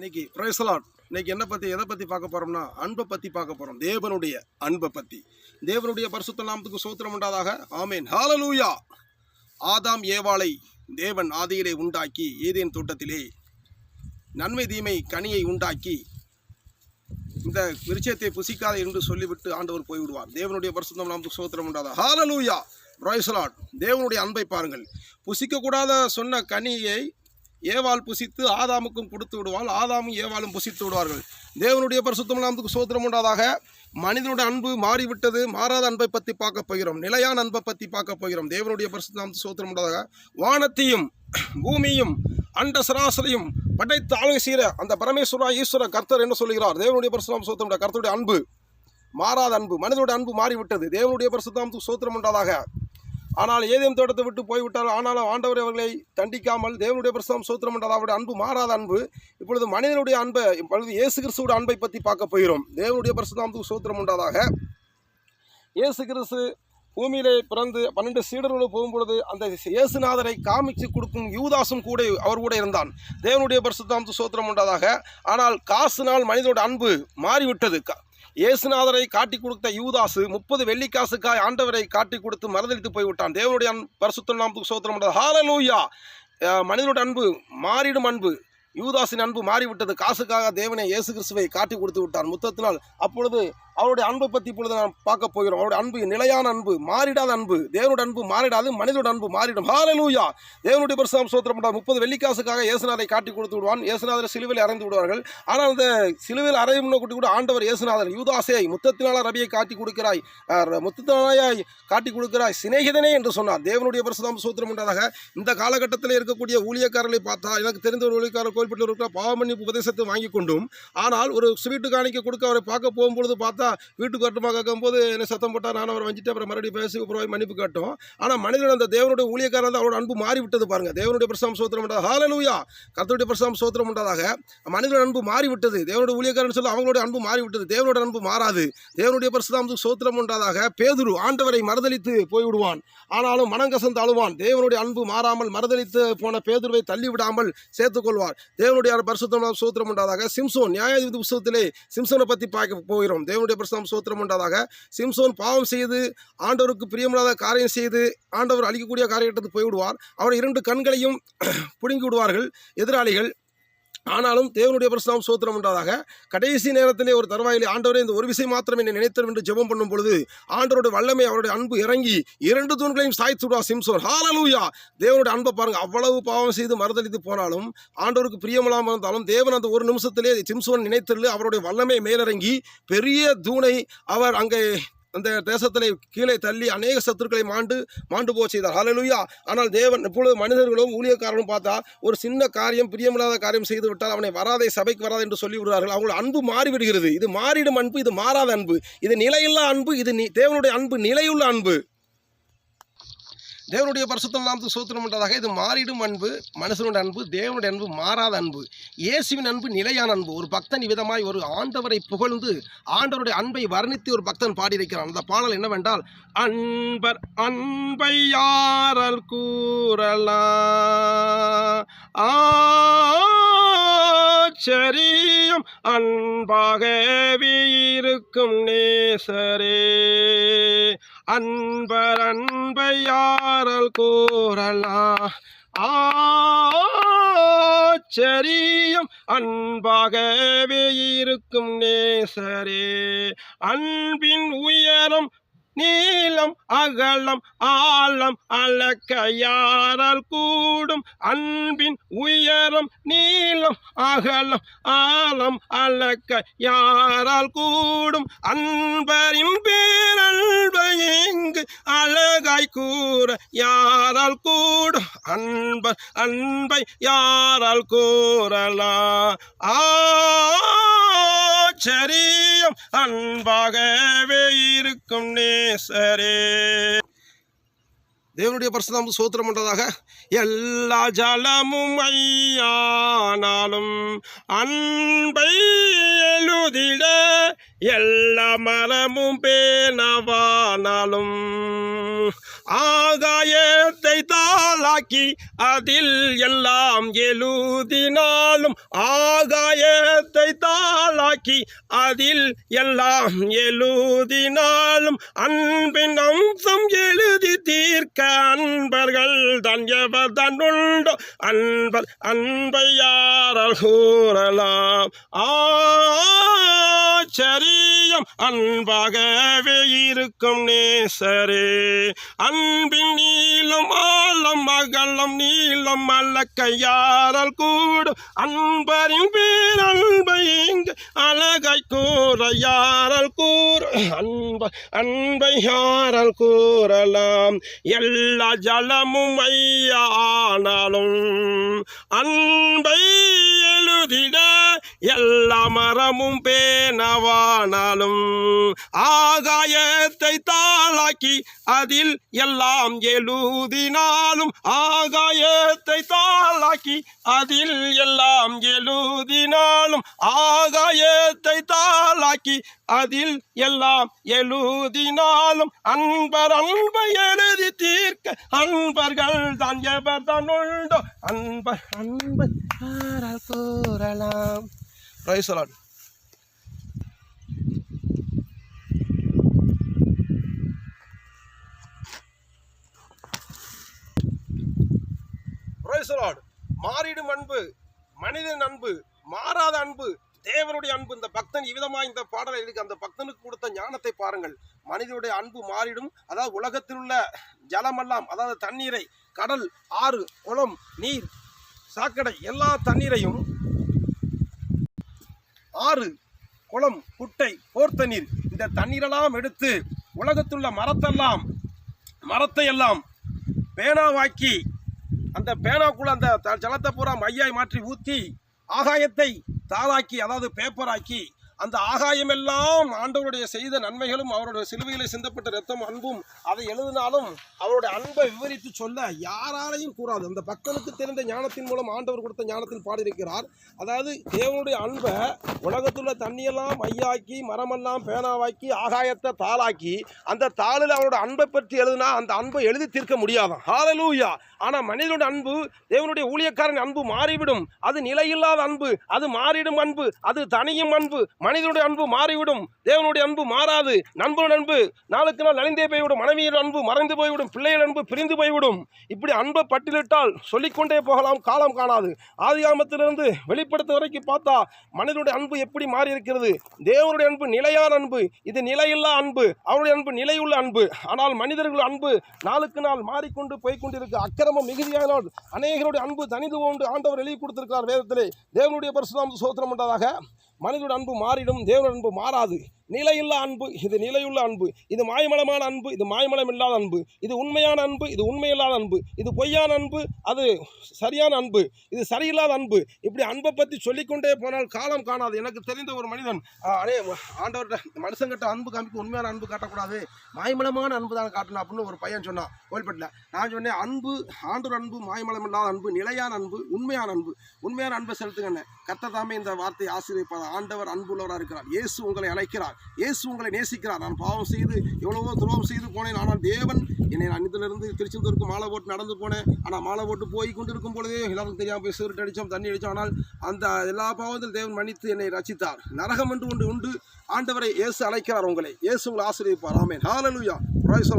இன்னைக்கு பிரைசலாட் இன்னைக்கு என்ன பற்றி எதை பற்றி பார்க்க போகிறோம்னா அன்பை பற்றி பார்க்க போகிறோம் தேவனுடைய அன்பை பற்றி தேவனுடைய பரிசுத்த நாமத்துக்கு சோத்திரம் உண்டாதாக. ஆமேன். ஹாலலூயா ஆதாம் ஏவாளை தேவன் ஆதியிலே உண்டாக்கி ஏதேன் தோட்டத்திலே நன்மை தீமை கனியை உண்டாக்கி இந்த விருட்சத்தை புசிக்காத என்று சொல்லிவிட்டு ஆண்டவர் போய்விடுவார். தேவனுடைய பரிசுத்தம் நாமத்துக்கு சோத்திரம் உண்டாதா ஹாலலூயா பிரைசலாட் தேவனுடைய அன்பை பாருங்கள். புசிக்கக்கூடாத சொன்ன கனியை ஏவாள் புசித்து ஆதாமுக்கும் கொடுத்து விடுவாள். ஆதாமும் ஏவாளும் புசித்து விடுவார்கள். தேவனுடைய பரிசுத்தம் நாமத்துக்கு சோத்திரம் உண்டாதாக. மனிதனுடைய அன்பு மாறிவிட்டது. மாறாத அன்பை பற்றி பார்க்க போகிறோம். நிலையான அன்பை பற்றி பார்க்க போகிறோம். தேவனுடைய பரிசுத்த நாமத்துக்கு சோத்திரம் உண்டாதாக வானத்தையும் பூமியும் அண்ட சராசரியும் படைத்து ஆளுகை செய்கிற அந்த பரமேஸ்வரா ஈஸ்வர கர்த்தர் என்ன சொல்கிறார் தேவனுடைய பரிசுத்தம் சோத்திரம் கர்த்தருடைய அன்பு மாறாத அன்பு மனிதனுடைய அன்பு மாறிவிட்டது. தேவனுடைய பரிசுத்தாமத்துக்கு சோத்திரம் உண்டாதாக. ஆனால் ஏதேனும் தோட்டத்தை விட்டு போய்விட்டால் ஆனாலும் ஆண்டவர் அவர்களை தண்டிக்காமல் தேவனுடைய பிரசவம் சூத்திரம் என்றால் அவருடைய அன்பு மாறாத அன்பு. இப்பொழுது மனிதனுடைய அன்பை இப்பொழுது இயேசு கிறிஸ்துவோட அன்பை பற்றி பார்க்க போகிறோம். தேவனுடைய பிரசுதாமத்துக்கு சூத்திரம் உண்டாதாக. இயேசு கிறிஸ்து பூமியிலே பிறந்து பன்னெண்டு சீடர்களோடு போகும்பொழுது அந்த இயேசுநாதரை காமிச்சு கொடுக்கும் யூதாசும் கூட அவர் கூட இருந்தான். தேவனுடைய பரிசுத்தாமத்து சோத்திரம் உண்டாதாக. ஆனால் காசுனால் மனிதனோட அன்பு மாறிவிட்டது. க- இயேசுநாதரை காட்டி கொடுத்த யூதாசு முப்பது வெள்ளிக்காசுக்காய் ஆண்டவரை காட்டி கொடுத்து மறந்தளித்து போய்விட்டான். தேவனுடைய அன்பு பரிசுத்த நாமத்துக்கு சோத்திரம் உண்டாது ஹalleluya மனிதனோட அன்பு மாறிடும் அன்பு. யூதாசின் அன்பு மாறிவிட்டது. காசுக்காக தேவனை இயேசு கிறிஸ்துவை காட்டி கொடுத்து விட்டான். முத்தத்தினால் அப்பொழுது அவருடைய அன்பை பற்றி இப்பொழுது நாம் பார்க்க போகிறோம். அவருடைய அன்பு நிலையான அன்பு மாறிடாத அன்பு. தேவனுடைய அன்பு மாறிடாது மனிதனோட அன்பு மாறிடும். ஹாலலூயா தேவனுடைய பரிசுத்தம் சோத்திரம் பண்ணார் முப்பது வெள்ளிக்காசுக்காக இயேசுநாதரை காட்டி கொடுத்து விடுவான். இயேசுநாதரை சிலுவையில் அறைந்து விடுவார்கள். ஆனால் அந்த சிலுவையில் அறையும் கூட்டி கூட ஆண்டவர் இயேசுநாதர் யூதாசே முத்தத்தினால ரவியை காட்டி கொடுக்கிறாய். முத்தத்தினாயாய் காட்டி கொடுக்கிறாய். சிநேகிதனே என்று சொன்னார். தேவனுடைய பரிசுத்தம் சோத்திரம் உண்டாதாக இந்த காலகட்டத்தில் இருக்கக்கூடிய ஊழியக்காரர்களை பார்த்தா எனக்கு தெரிந்த ஒரு ஊழியக்காரர் கோயில்பட்டு இருக்கிற பாவமணி உபதேசத்தை வாங்கி கொண்டும் ஆனால் ஒரு ஸ்வீட்டு காணிக்க கொடுக்க அவரை பார்க்க போகும்பொழுது பார்த்தா வீட்டுக்கு வரட்டுமா கேட்கும்போது என்ன சத்தம் போட்டால் நான் அவரை வஞ்சிட்டு அப்புறம் மறுபடியும் பேசி அப்புறம் மன்னிப்பு காட்டும். ஆனால் மனிதன் அந்த தேவனுடைய ஊழியக்காரன் வந்து அவரோட அன்பு மாறிவிட்டது பாருங்கள் பாருங்க. தேவனுடைய பிரசாம் சோத்திரம் உண்டாக ஹாலலூயா கர்த்தருடைய பிரசாம் சோத்திரம் உண்டாதாக. மனிதன் அன்பு மாறிவிட்டது. தேவனுடைய ஊழியக்காரன் சொல்லி அவங்களுடைய அன்பு மாறிவிட்டது. தேவனோட அன்பு மாறாது. தேவனுடைய பிரசுதாமத்துக்கு சோத்திரம் உண்டாதாக. பேதுரு ஆண்டவரை மறுதளித்து போய்விடுவான். ஆனாலும் மனங்கசந்து அழுவான். தேவனுடைய அன்பு மாறாமல் மறுதளித்து போன பேதுருவை தள்ளிவிடாமல் சேர்த்துக்கொள்வார் தேவனுடைய பரிசுத்தம் சோத்திரம் உண்டாதாக. சிம்சோன் நியாயாதிபதி புஸ்தகத்திலே சிம்சோனை பற்றி பார்க்க போகிறோம். தேவனுடைய பிரசுத்தம் சோத்திரம் உண்டாதாக. சிம்சோன் பாவம் செய்து ஆண்டவருக்கு பிரியமில்லாத காரியம் செய்து ஆண்டவர் அழிக்கக்கூடிய காரியத்துக்கு போய்விடுவார். அவர் இரண்டு கண்களையும் பிடுங்கி விடுவார்கள். எதிராளிகள் ஆனாலும் தேவனுடைய பிரசனம் சோத்திரம் உண்டாதாக. கடைசி நேரத்திலே ஒரு தருவாயிலே ஆண்டவரே இந்த ஒரு விசை மாத்திரம் என்னை நினைத்தரும் என்று ஜெபம் பண்ணும் பொழுது ஆண்டவருடைய வல்லமை அவருடைய அன்பு இறங்கி இரண்டு தூண்களையும் சாய்த்துடா சிம்சோன். ஹாலலூயா தேவனுடைய அன்பை பாருங்க அவ்வளவு பாவம் செய்து மறுதளித்து போனாலும் ஆண்டவருக்கு பிரியமில்லாமல் இருந்தாலும் தேவன் அந்த ஒரு நிமிஷத்திலே சிம்சோன் நினைத்தரில் அவருடைய வல்லமை மேலிறங்கி பெரிய தூணை அவர் அங்கே அந்த தேசத்திலே கீழே தள்ளி அநேக சத்துருக்களை மாண்டு மாண்டு போக செய்தார். ஹலலுயா ஆனால் தேவன் இப்பொழுது மனிதர்களும் ஊழியக்காரனும் பார்த்தா ஒரு சின்ன காரியம் பிரியமில்லாத காரியம் செய்து விட்டால் அவனை வராதே சபைக்கு வராதே என்று சொல்லி விடுவார்கள் அவங்கள் அன்பு மாறிவிடுகிறது. இது மாறிடும் அன்பு இது மாறாத அன்பு. இது நிலையில்லா அன்பு இது தேவனுடைய அன்பு நிலையுள்ள அன்பு. தேவனுடைய பரிசுத்தம் நாமத்துக்கு சோத்திரம் பண்ணுறதாக இது மாறிடும் அன்பு மனுஷனுடைய அன்பு தேவனுடைய அன்பு மாறாத அன்பு இயேசுவின் அன்பு நிலையான அன்பு. ஒரு பக்தன் விதமாய் ஒரு ஆண்டவரை புகழ்ந்து ஆண்டவருடைய அன்பை வர்ணித்து ஒரு பக்தன் பாடியிருக்கிறான் அந்த பாடல் என்னவென்றால் அன்பர் அன்பை யாரல் கூறலா? ஆச்சரியம் அன்பாகவே இருக்கும் நேசரே. அன்பர் அன்பை யாரால் கூறலா ஆச்சரியம் அன்பாகவே இருக்கும் நேசரே. அன்பின் உயரம் நீளம் அகலம் ஆழம் அளக்க யாரால் கூடும். அன்பின் உயரம் நீளம் அகலம் ஆழம் அளக்க யாரால் கூடும். அன்பரின் பேரன்பையங்கு அழகாய் கூற யாரால் கூடும்? அன்பர் அன்பை யாரால் கூறலாம் ஆச்சரியம். அன்பாகவே இருக்கும் நேசரே. தேவனுடைய பரிசுதாம் சோத்திரம் பண்றதாக எல்லா ஜலமும் ஐயானாலும் அன்பை எழுதிட எல்லா மரமும் பேணவானாலும் ஆகாயத்தை தாளாக்கி அதில் எல்லாம் எழுதினாலும் ஆகாய உண்டாக்கி அதில் எல்லாம் எழுதினாலும் அன்பின் அம்சம் எழுதி தீர்க்க அன்பர்கள் தான் எவர் தான் அன்பர் அன்பை யாரால் கூறலாம் ஆச்சரியம் அன்பாகவே இருக்கும் நேசரே. அன்பின் நீளம் ஆழம் அகலம் நீளம் அல்ல கையாரல் கூடும்? அன்பரின் பேர் அன்பை இங்கு அழகை கூற யாரால் கூற அன்ப அன்பை யாரல் கூறலாம். எல்லா ஜலமும் ஐயா ஆனாலும் அன்பை எழுதிட எல்லா மரமும் பேனவானாலும் ஆகாயத்தை தான் தாளாக்கி அதில் எல்லாம் எழுதினாலும் ஆகாயத்தை தாளாக்கி அதில் எல்லாம் எழுதினாலும் ஆகாயத்தை தாளாக்கி அதில் எல்லாம் எழுதினாலும் அன்பர் அன்பை எழுதி தீர்க்க அன்பர்கள் தான் எவர் தான் உண்டோ? அன்பர் அன்பை யாரால் கூறலாம். பிரைஸ் லார்ட் பிரைஸ் மாறிடும் அன்பு மனிதன் அன்பு மாறாத அன்பு தேவனுடைய அன்பு. இந்த பக்தன் இவ்விதமாக இந்த பாடலை இருக்கு அந்த பக்தனுக்கு கொடுத்த ஞானத்தை பாருங்கள். மனிதனுடைய அன்பு மாறிடும். அதாவது உலகத்தில் உள்ள ஜலமெல்லாம் அதாவது தண்ணீரை கடல் ஆறு குளம் நீர் சாக்கடை எல்லா தண்ணீரையும் ஆறு குளம் குட்டை போர்த்த நீர் இந்த தண்ணீரெல்லாம் எடுத்து உலகத்துள்ள மரத்தெல்லாம் மரத்தை எல்லாம் பேனாவாக்கி அந்த பேனாக்குள்ள அந்த ஜலத்தை பூரா மையாய் மாற்றி ஊற்றி ஆகாயத்தை தாளாக்கி அதாவது பேப்பராக்கி அந்த ஆகாயமெல்லாம் ஆண்டவருடைய செய்த நன்மைகளும் அவருடைய சிலுவையிலே சிந்தப்பட்ட ரத்தம் அன்பும் அதை எழுதினாலும் அவருடைய அன்பை விவரித்து சொல்ல யாராலையும் கூறாது. அந்த பக்தனுக்கு தெரிந்த ஞானத்தின் மூலம் ஆண்டவர் கொடுத்த ஞானத்தில் பாடியிருக்கிறார். அதாவது தேவனுடைய அன்பை உலகத்துள்ள தண்ணியெல்லாம் மையாக்கி மரமெல்லாம் பேனாவாக்கி ஆகாயத்தை தாளாக்கி அந்த தாளில் அவரோட அன்பை பற்றி எழுதினா அந்த அன்பை எழுதி தீர்க்க முடியாதான். ஹாலலூயா ஆனால் மனிதனுடைய அன்பு தேவனுடைய ஊழியக்காரன் அன்பு மாறிவிடும். அது நிலையில்லாத அன்பு அது மாறிடும் அன்பு அது தனியும் அன்பு மனிதனுடைய அன்பு மாறிவிடும் தேவனுடைய அன்பு மாறாது. நண்பனுடைய அன்பு நாளுக்கு நாள் நலிந்தே போய்விடும். மனைவியின் அன்பு மறைந்து போய்விடும். பிள்ளைகள் அன்பு பிரிந்து போய்விடும். இப்படி அன்பை பட்டியலிட்டால் சொல்லிக்கொண்டே போகலாம் காலம் காணாது. ஆதிகாமத்திலிருந்து வெளிப்படுத்த வரைக்கும் பார்த்தா மனிதனுடைய அன்பு எப்படி மாறி இருக்கிறது தேவனுடைய அன்பு நிலையான அன்பு. இது நிலையில்லா அன்பு. அவருடைய அன்பு நிலையுள்ள அன்பு. ஆனால் மனிதர்கள் அன்பு நாளுக்கு நாள் மாறிக்கொண்டு போய்கொண்டிருக்கு அக்கிரமம் மிகுதியானால் அநேகருடைய அன்பு தனிது கொண்டு ஆண்டவர் எழுதி கொடுத்திருக்கிறார் வேதத்திலே. தேவனுடைய பரிசுதாம் சோத்திரம் உண்டதாக. மனிதனுடைய அன்பு மாறிடும் தேவனுடைய அன்பு மாறாது. நிலையில்லா அன்பு இது நிலையுள்ள அன்பு. இது மாய்மலமான அன்பு இது மாய்மலம் இல்லாத அன்பு. இது உண்மையான அன்பு இது உண்மையில்லாத அன்பு. இது பொய்யான அன்பு அது சரியான அன்பு. இது சரியில்லாத அன்பு. இப்படி அன்பை பற்றி சொல்லிக்கொண்டே போனால் காலம் காணாது. எனக்கு தெரிந்த ஒரு மனிதன் அடே ஆண்டவர்கிட்ட மனுஷங்கிட்ட அன்பு காமிக்க உண்மையான அன்பு காட்டக்கூடாது. மாய்மலமான அன்பு தான் காட்டணும் அப்படின்னு ஒரு பையன் சொன்னான் கோல்பட்டில் நான் சொன்னேன் அன்பு ஆண்டோர் அன்பு மாய்மலம் இல்லாத அன்பு நிலையான அன்பு உண்மையான அன்பு. உண்மையான அன்பை செலுத்துங்கன்னு. கத்த தாமே இந்த வார்த்தையை ஆசீர்வதிப்பார்? ஆண்டவர் அன்புள்ளவராக இருக்கிறார். இயேசு உங்களை அழைக்கிறார். இயேசு உங்களை நேசிக்கிறார். நான் பாவம் செய்து எவ்வளவோ துரோகம் செய்து போனேன். ஆனால் தேவன் என்னை நான் இதிலிருந்து திருச்செந்தூருக்கு மாலை போட்டு நடந்து போனேன். ஆனால் மாலை போட்டு போய் கொண்டு இருக்கும் பொழுதே எல்லாருக்கும் தெரியாமல் போய் சிகரெட் அடித்தோம் தண்ணி அடித்தோம் ஆனால் அந்த எல்லா பாவத்தில் தேவன் மன்னித்து என்னை ரசித்தார் நரகம் என்று ஒன்று உண்டு. ஆண்டவரை இயேசு அழைக்கிறார் உங்களை. இயேசு உங்களை ஆசிரியப்பார் ஆமேன். ஹalleluya praise